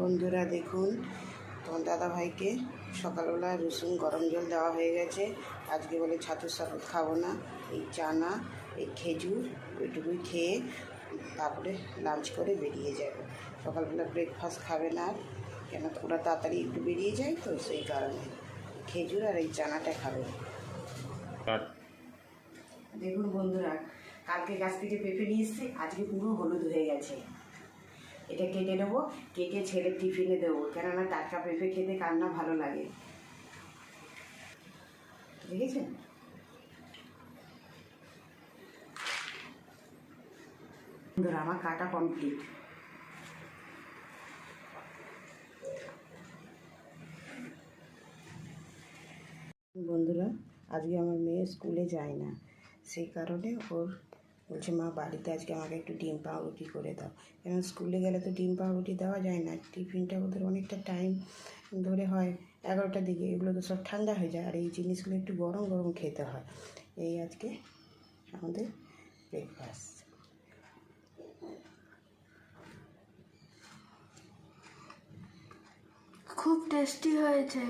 বন্ধুরা দেখুন তোমার দাদা ভাইকে সকালবেলা রসুন গরম জল দেওয়া হয়ে গেছে। আজকে বলে ছাতুর শরবত খাব না এই চানা এই খেজুর ওইটুকুই খেয়ে তারপরে লাঞ্চ করে বেরিয়ে যাবে। সকালবেলা ব্রেকফাস্ট খাবে না আর কেন ওরা তাড়াতাড়ি একটু বেরিয়ে যায় তো সেই কারণে। খেজুর আর এই চানাটা খাবে। দেখুন বন্ধুরা কালকে গাছ থেকে পেঁপে নিয়ে এসছি আজকে পুরো হলুদ হয়ে গেছে। এটা কেটে নেব, কেটে ছেলে টিফিনে দেবো। কেননা টাটকা পেঁপে খেতে কার না ভালো লাগে। দেখেছেন? বন্ধুরা আমার কাটা কমপ্লিট বন্ধুরা, আজকে আমার মেয়ে স্কুলে যায় না। সেই কারণে ওর বলছে, মা, বাড়িতে আজকে আমাকে একটু ডিম পাউরুটি করে দাও। কেন স্কুলে গেলে তো ডিম পাউরুটি দেওয়া যায় না? টিফিনটা ওদের অনেকটা টাইম ধরে হয় এগারোটার দিকে, এগুলো তো সব ঠান্ডা হয়ে যায়। আর এই জিনিসগুলো একটু গরম গরম খেতে হয়। এই আজকে আমাদের ব্রেকফাস্ট খুব টেস্টি হয়েছে।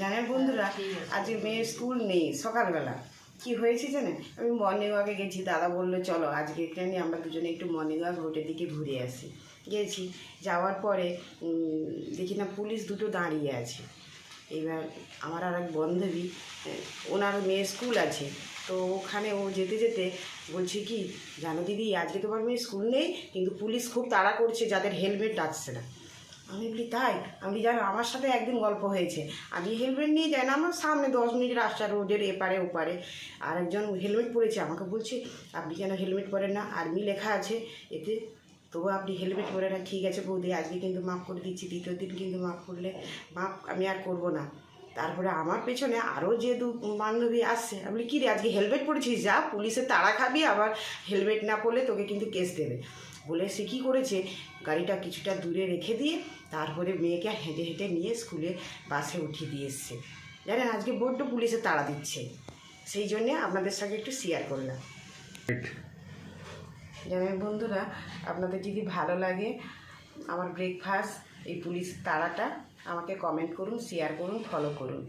জানেন বন্ধুরা, আজকে মেয়ের স্কুল নেই, সকালবেলা। কি হয়েছে জানেন? আমি মর্নিং ওয়াকে গেছি, দাদা বলল, চলো, আজকে নিয়ে আমরা দুজনে একটু মর্নিং ওয়াক রোডের দিকে ঘুরে আসি। গেছি, যাওয়ার পরে দেখি না পুলিশ দুটো দাঁড়িয়ে আছে। এবার আমার আর এক বান্ধবী ওনার মেয়ের স্কুল আছে। তো ওখানে ও যেতে যেতে বলছে কি, জানো দিদি, আজকে তোমার মেয়ে স্কুল নেই, কিন্তু পুলিশ খুব তাড়া করছে, যাদের হেলমেট আসছে না। আমি বলি, তাই? আমি জানো, আমার সাথে একদিন গল্প হয়েছে। আমি হেলমেট নিয়ে যাই না, আমার সামনে দশ মিনিট রাস্তা রোডের এপারে ওপারে। আর একজন হেলমেট পরেছে, আমাকে বলছে, আপনি কেন হেলমেট পরেন না? আর্মি লেখা আছে এতে। তবু আপনি হেলমেট পরে না, ঠিক আছে বৌদি, আজকে কিন্তু মাফ করে দিচ্ছি, দ্বিতীয় দিন কিন্তু মাফ করলে মাফ আমি আর করব না। তারপরে আমার পেছনে আরও যে দু বান্ধবী আসছে, আমি বলি, কী রে, আজকে হেলমেট পরেছিস? যা, পুলিশে তাড়া খাবি, আবার হেলমেট না পরলে তোকে কিন্তু কেস দেবে। বলে সে কী করেছে? গাড়িটা কিছুটা দূরে রেখে দিয়ে তারপরে মেয়েকে হেঁটে হেঁটে নিয়ে স্কুলে বাসে উঠিয়ে দিয়ে এসছে। জানেন আজকে বড্ড পুলিশে তাড়া দিচ্ছে। সেই জন্যে আপনাদের সঙ্গে একটু শেয়ার করলাম। জানেন বন্ধুরা আপনাদের যদি ভালো লাগে আমার ব্রেকফাস্ট এই পুলিশ তাড়াটা আমাকে কমেন্ট করুন শেয়ার করুন ফলো করুন।